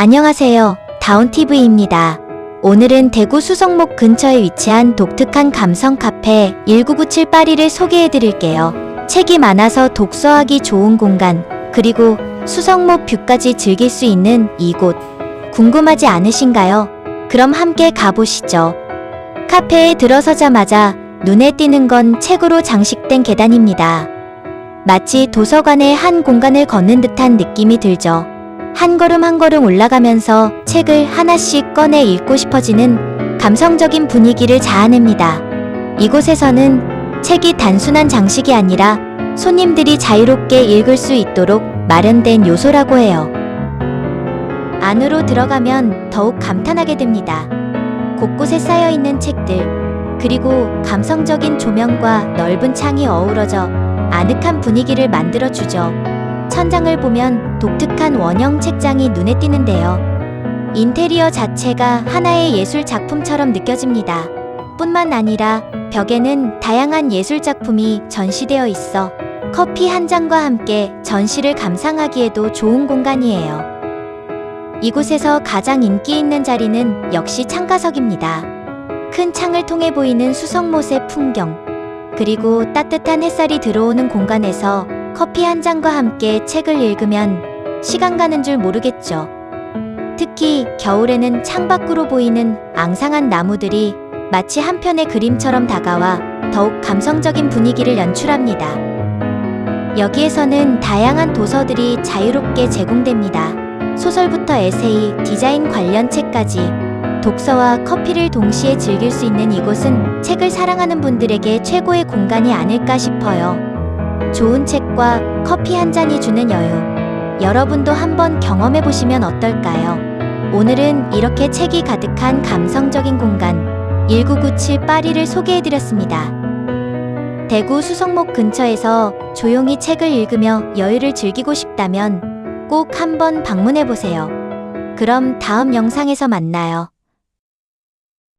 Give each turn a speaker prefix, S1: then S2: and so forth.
S1: 안녕하세요. 다운TV입니다. 오늘은 대구 수성목 근처에 위치한 독특한 감성 카페 1997 파리를 소개해 드릴게요. 책이 많아서 독서하기 좋은 공간, 그리고 수성목 뷰까지 즐길 수 있는 이곳. 궁금하지 않으신가요? 그럼 함께 가보시죠. 카페에 들어서자마자 눈에 띄는 건 책으로 장식된 계단입니다. 마치 도서관의 한 공간을 걷는 듯한 느낌이 들죠. 한 걸음 한 걸음 올라가면서 책을 하나씩 꺼내 읽고 싶어지는 감성적인 분위기를 자아냅니다. 이곳에서는 책이 단순한 장식이 아니라 손님들이 자유롭게 읽을 수 있도록 마련된 요소라고 해요. 안으로 들어가면 더욱 감탄하게 됩니다. 곳곳에 쌓여 있는 책들, 그리고 감성적인 조명과 넓은 창이 어우러져 아늑한 분위기를 만들어주죠. 천장을 보면 독특한 원형 책장이 눈에 띄는데요. 인테리어 자체가 하나의 예술 작품처럼 느껴집니다. 뿐만 아니라 벽에는 다양한 예술 작품이 전시되어 있어 커피 한 잔과 함께 전시를 감상하기에도 좋은 공간이에요. 이곳에서 가장 인기 있는 자리는 역시 창가석입니다. 큰 창을 통해 보이는 수성못의 풍경, 그리고 따뜻한 햇살이 들어오는 공간에서 커피 한 잔과 함께 책을 읽으면 시간 가는 줄 모르겠죠. 특히 겨울에는 창밖으로 보이는 앙상한 나무들이 마치 한 편의 그림처럼 다가와 더욱 감성적인 분위기를 연출합니다. 여기에서는 다양한 도서들이 자유롭게 제공됩니다. 소설부터 에세이, 디자인 관련 책까지 독서와 커피를 동시에 즐길 수 있는 이곳은 책을 사랑하는 분들에게 최고의 공간이 아닐까 싶어요. 좋은 책과 커피 한 잔이 주는 여유. 여러분도 한번 경험해 보시면 어떨까요? 오늘은 이렇게 책이 가득한 감성적인 공간 1997 파리를 소개해 드렸습니다. 대구 수성목 근처에서 조용히 책을 읽으며 여유를 즐기고 싶다면 꼭 한번 방문해 보세요. 그럼 다음 영상에서 만나요.